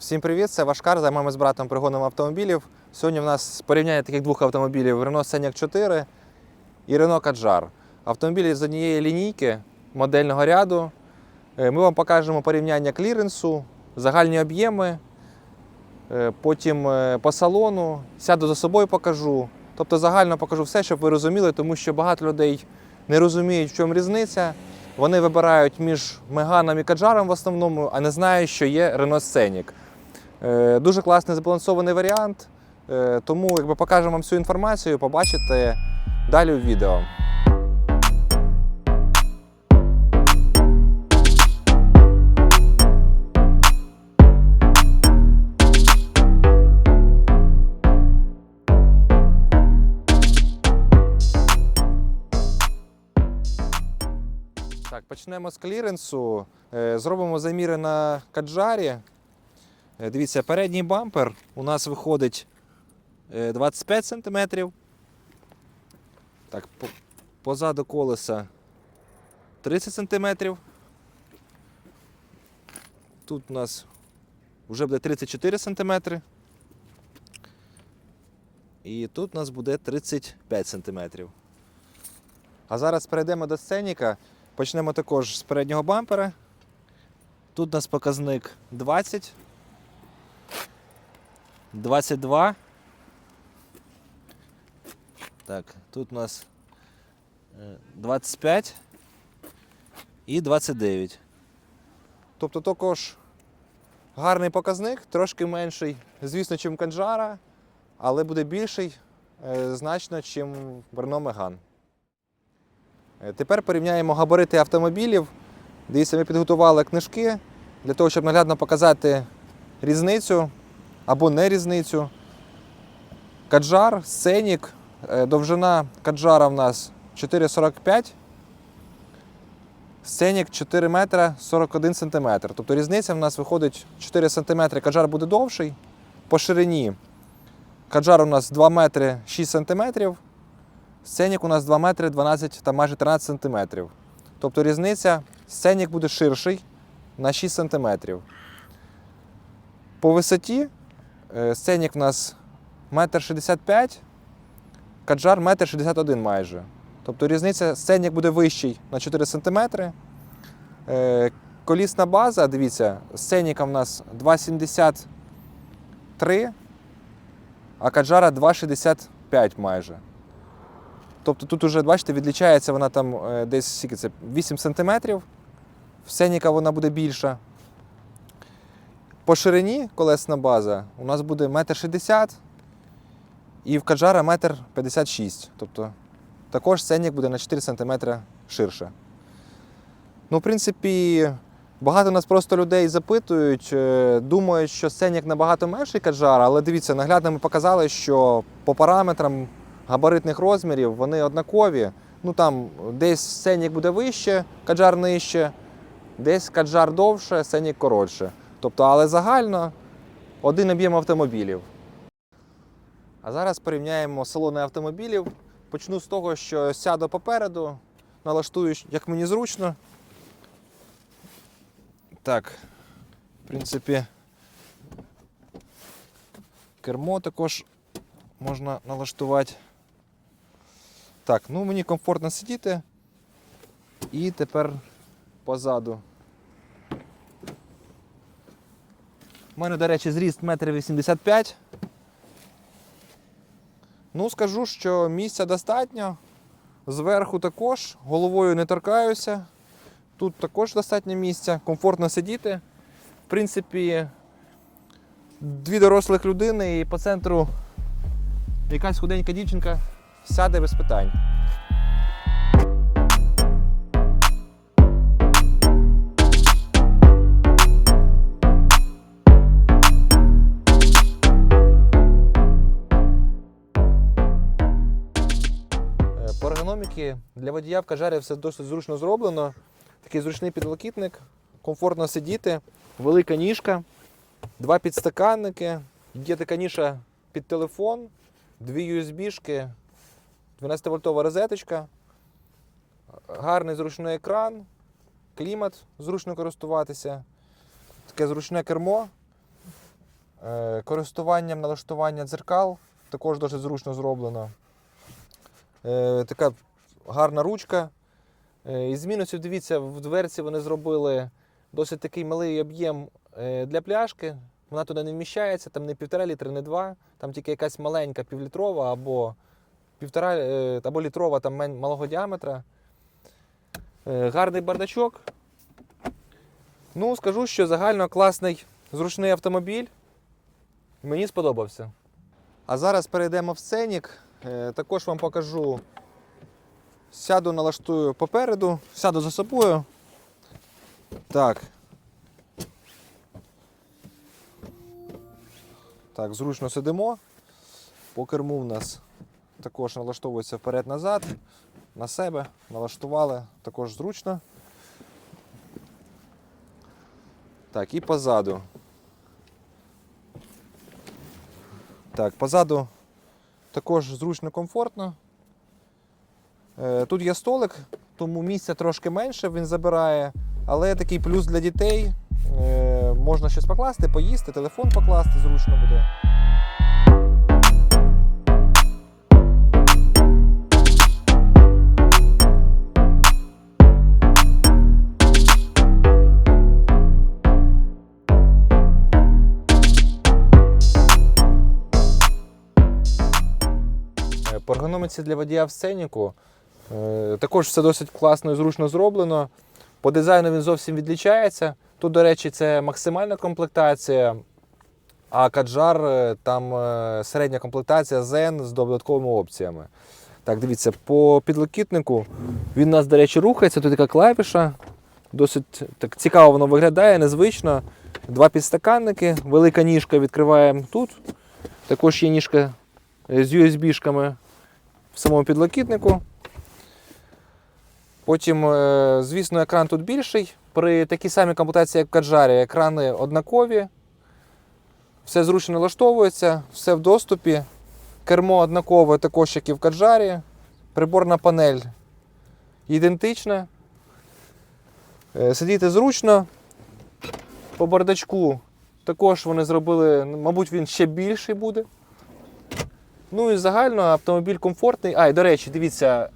Всім привіт, це Вашкар. Займаємося з братом пригоном автомобілів. Сьогодні в нас порівняння таких двох автомобілів Renault Scenic 4 і Renault Kadjar. Автомобілі з однієї лінійки модельного ряду. Е, Ми вам покажемо порівняння кліренсу, загальні об'єми, е, потім е, по салону, сяду за собою покажу. Тобто загально покажу все, щоб ви розуміли, тому що багато людей не розуміють, в чому різниця. Вони вибирають між Меганом і Каджаром в основному, а не знають, що є Renault Scenic. Е, Дуже класний збалансований варіант. Е, Тому якби покажемо вам всю інформацію, побачите далі в відео. Так, почнемо з кліренсу. Е, Зробимо заміри на каджарі. Е, Дивіться, передній бампер у нас виходить е, 25 см. Так, позаду колеса 30 см. Тут у нас вже буде 34 см. І тут у нас буде 35 см. А зараз перейдемо до сценіка. Почнемо також з переднього бампера. Тут у нас показник 20. 22. Так, тут у нас е, 25 і 29. Тобто також гарний показник, трошки менший, звісно, чим Канджара, але буде більший е, значно, чим Renault Megane. Е, Тепер порівняємо габарити автомобілів. Дивіться, ми підготували книжки для того, щоб наглядно показати різницю або не різницю. Каджар, сценік, е, довжина каджара в нас 4,45, сценік 4 метра 41 сантиметр. Тобто різниця в нас виходить 4 сантиметри, каджар буде довший. По ширині каджар у нас 2 метри 6 сантиметрів, сценік у нас 2 метри 12 та майже 13 сантиметрів. Тобто різниця, сценік буде ширший на 6 сантиметрів. По висоті Сценік в нас 1,65 м, каджар 1,61 м майже. Тобто різниця, сценік буде вищий на 4 см. Е, Колісна база, дивіться, сценіка в нас 2,73, а каджара 2,65 майже. Тобто тут уже, бачите, відлічається вона там е, десь скільки це, 8 см. В сценіка вона буде більша. По ширині колесна база у нас буде 1,60 м і в каджара 1,56 м. Тобто також сценік буде на 4 см ширше. Ну, в принципі, багато нас просто людей запитують, е, думають, що сценік набагато менший каджара, але дивіться, наглядно ми показали, що по параметрам габаритних розмірів вони однакові. Ну там десь сценік буде вище, каджар нижче, десь каджар довше, сценік коротше. Тобто, але загально один об'єм автомобілів. А зараз порівняємо салони автомобілів. Почну з того, що сяду попереду, налаштую, як мені зручно. Так, в принципі, кермо також можна налаштувати. Так, ну мені комфортно сидіти. І тепер позаду. У мене, до речі, зріст 1,85 м. Ну, скажу, що місця достатньо. Зверху також, головою не торкаюся. Тут також достатньо місця, комфортно сидіти. В принципі, дві дорослих людини і по центру якась худенька дівчинка сяде без питань. По для водія в кажарі все досить зручно зроблено. Такий зручний підлокітник, комфортно сидіти, велика ніжка, два підстаканники, є така ніша під телефон, дві USB-шки, 12-вольтова розеточка, гарний зручний екран, клімат зручно користуватися, таке зручне кермо. е, користуванням налаштування дзеркал також досить зручно зроблено. Е, така гарна ручка. Е, із мінусів, дивіться, в дверці вони зробили досить такий малий об'єм е, для пляшки. Вона туди не вміщається, там не півтора літра, не два, там тільки якась маленька півлітрова або півтора е, або літрова там малого діаметра. Гарний бардачок. Ну, скажу, що загально класний зручний автомобіль. Мені сподобався. А зараз перейдемо в сценік. Також вам покажу. Сяду, налаштую попереду, сяду за собою. Так. Так, зручно сидимо. По керму в нас також налаштовується вперед-назад, на себе, налаштували, також зручно. Так, і позаду. Так, позаду також зручно, комфортно. Е, Тут є столик, тому місця трошки менше він забирає, але такий плюс для дітей. Е, Можна щось покласти, поїсти, телефон покласти зручно буде. Е, По ергономіці для водія в сценіку також все досить класно і зручно зроблено. По дизайну він зовсім відлічається. Тут, до речі, це максимальна комплектація, а каджар е, там е, середня комплектація Zen з додатковими опціями. Так, дивіться, по підлокітнику він у нас, до речі, рухається. Тут така клавіша. Досить так цікаво воно виглядає, незвично. Два підстаканники, велика ніжка відкриваємо тут. Також є ніжка е, з USB-шками в самому підлокітнику. Потім, е, звісно, екран тут більший. При такій самій комплектації, як в Каджарі, екрани однакові. Все зручно налаштовується, все в доступі. Кермо однакове, також як і в Каджарі. Приборна панель ідентична. Е, Сидіти зручно. По бардачку також вони зробили, мабуть, він ще більший буде. Ну і загально автомобіль комфортний. А, і до речі, дивіться,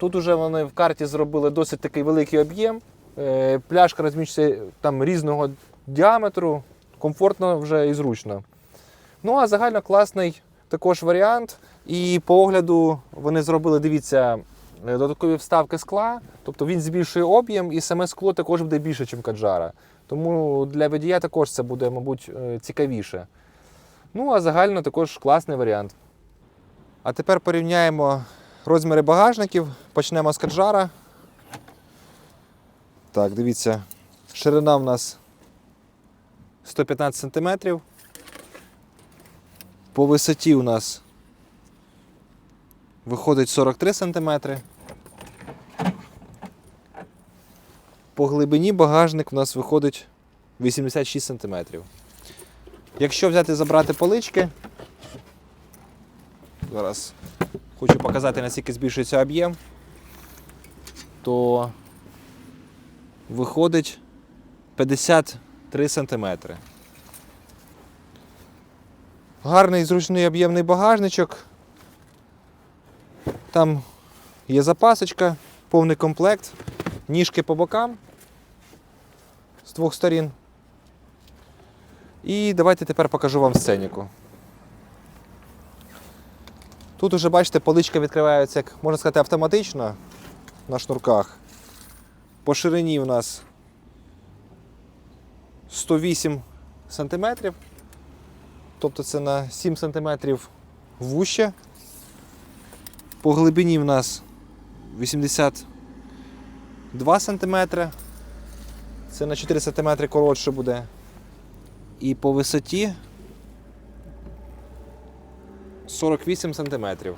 тут уже вони в карті зробили досить такий великий об'єм. Е, Пляшка розміщується там різного діаметру, комфортно вже і зручно. Ну, а загально класний також варіант. І по огляду вони зробили, дивіться, е, додаткові вставки скла. Тобто він збільшує об'єм і саме скло також буде більше, ніж каджара. Тому для водія також це буде, мабуть, е, цікавіше. Ну, а загально також класний варіант. А тепер порівняємо розміри багажників. Почнемо з каджара. Так, дивіться, ширина в нас 115 см. По висоті у нас виходить 43 см. По глибині багажник у нас виходить 86 см. Якщо взяти забрати полички, зараз хочу показати, наскільки збільшується об'єм, то виходить 53 см. Гарний зручний об'ємний багажничок. Там є запасочка, повний комплект, ніжки по бокам з двох сторін. І давайте тепер покажу вам сценіку. Тут уже, бачите, поличка відкривається, як можна сказати, автоматично на шнурках. По ширині у нас 108 сантиметрів. Тобто це на 7 сантиметрів вуще. По глибині в нас 82 сантиметри. Це на 4 сантиметри коротше буде. І по висоті 48 сантиметрів.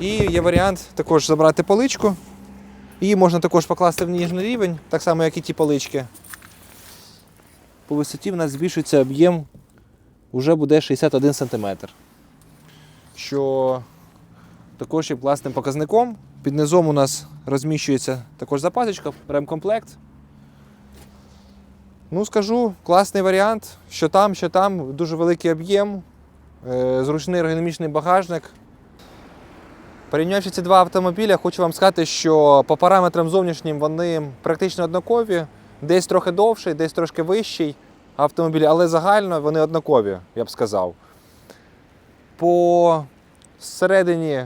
І є варіант також забрати поличку. Її можна також покласти в ніжний рівень, так само, як і ті полички. По висоті в нас збільшується об'єм, вже буде 61 см. Що також є класним показником. Під низом у нас розміщується також запасочка, ремкомплект. Ну, скажу, класний варіант. Що там, що там, дуже великий об'єм, зручний ергономічний багажник. Порівнявши ці два автомобіля, хочу вам сказати, що по параметрам зовнішнім вони практично однакові, десь трохи довший, десь трошки вищий автомобіль, але загально вони однакові, я б сказав. По всередині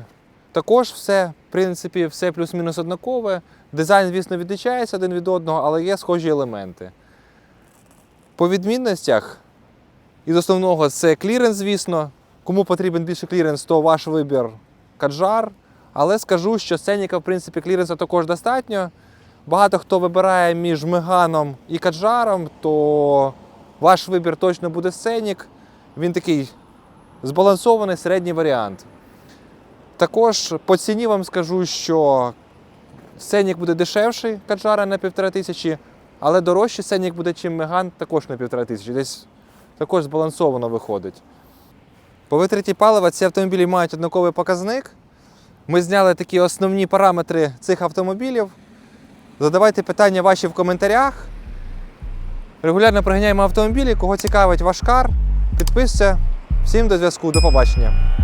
також все, в принципі, все плюс-мінус однакове. Дизайн, звісно, відрізняється один від одного, але є схожі елементи. По відмінностях із основного це кліренс, звісно. Кому потрібен більше кліренс, то ваш вибір каджар. Але скажу, що сценіка, в принципі, кліренса також достатньо. Багато хто вибирає між меганом і каджаром, то ваш вибір точно буде сценік. Він такий збалансований середній варіант. Також по ціні вам скажу, що сценік буде дешевший каджара на півтора тисячі, але дорожчий сценік буде, чим меган, також на півтора тисячі. Десь також збалансовано виходить. По витраті палива ці автомобілі мають однаковий показник. Ми зняли такі основні параметри цих автомобілів. Задавайте питання ваші в коментарях. Регулярно приганяємо автомобілі. Кого цікавить ваш кар, підписуйся. Всім до зв'язку, до побачення.